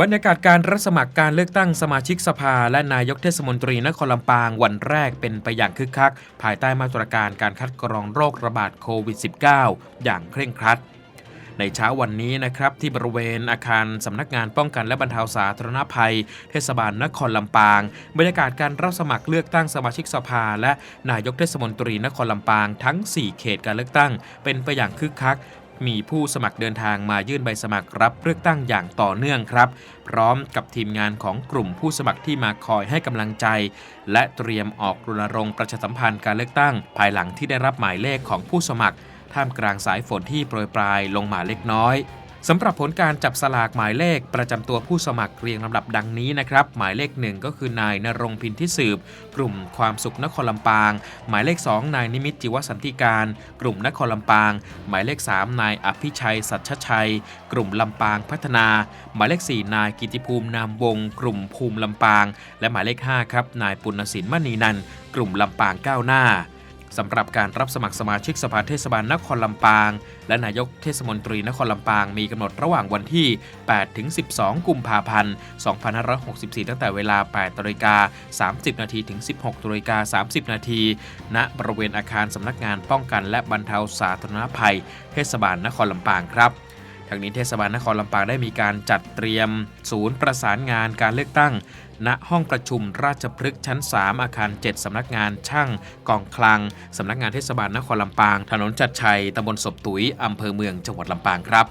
บรรยากาศการรับสมัครการเลือกตั้งสมาชิกสภา และนายกเทศมนตรีนครลำปางวันแรกเป็นไปอย่างคึกคัก ภายใต้มาตรการการคัดกรองโรคระบาดโควิด -19 อย่างเคร่งครัด ในเช้าวันนี้นะครับ ที่บริเวณอาคารสำนักงานป้องกันและบรรเทาสาธารณภัย เทศบาลนครลำปาง บรรยากาศการรับสมัครเลือกตั้งสมาชิกสภา และนายกเทศมนตรีนครลำปางทั้ง 4 เขตการเลือกตั้ง เป็นไปอย่างคึกคัก มีผู้สมัครเดินทางมายื่นใบสมัครรับเลือกตั้งอย่างต่อเนื่องครับ พร้อมกับทีมงานของกลุ่มผู้สมัครที่มาคอยให้กำลังใจ และเตรียมออกรณรงค์ประชาสัมพันธ์การเลือกตั้ง ภายหลังที่ได้รับหมายเลขของผู้สมัคร ท่ามกลางสายฝนที่โปรยปลายลงมาเล็กน้อย สำหรับผลการจับสลากหมายเลขประจำตัวผู้สมัครเรียงลำดับดังนี้นะครับ หมายเลขหนึ่งก็คือนายนรงพินที่สืบ กลุ่มความสุขนครลำปาง หมายเลข 2 นายนิมิตจิวสันติการ กลุ่มนครลำปาง หมายเลข 3 นายอภิชัย สัชชัย กลุ่มลำปางพัฒนา หมายเลข 4 นายกิติภูมินามวงศ์กลุ่มภูมิลำปาง และหมายเลข5ครับนายปุณศินมณีนันกลุ่มลำปางก้าวหน้า สำหรับการรับสมัครสมาชิกสภาเทศบาลนครลำปาง และนายกเทศมนตรีนครลำปางมีกำหนดระหว่างวันที่ 8 ถึง 12 กุมภาพันธ์ 2564 ตั้งแต่เวลา 8ตริกา 30 นาทีถึง 16ตริกา 30 นาทีณบริเวณอาคารสำนักงานป้องกันและบรรเทาสาธารณภัย เทศบาลนครลำปางครับ ทางนี้เทศบาลนครลำปางได้มีการจัดเตรียม ศูนย์ประสานงานการเลือกตั้ง ณห้องประชุมราชพฤกษ์ชั้น 3 อาคาร 7 สำนักงานช่างกองคลัง สำนักงานเทศบาลนครลำปาง ถนนจัดชัยตำบลศพตุ๋ยอำเภอเมืองจังหวัดลำปางครับ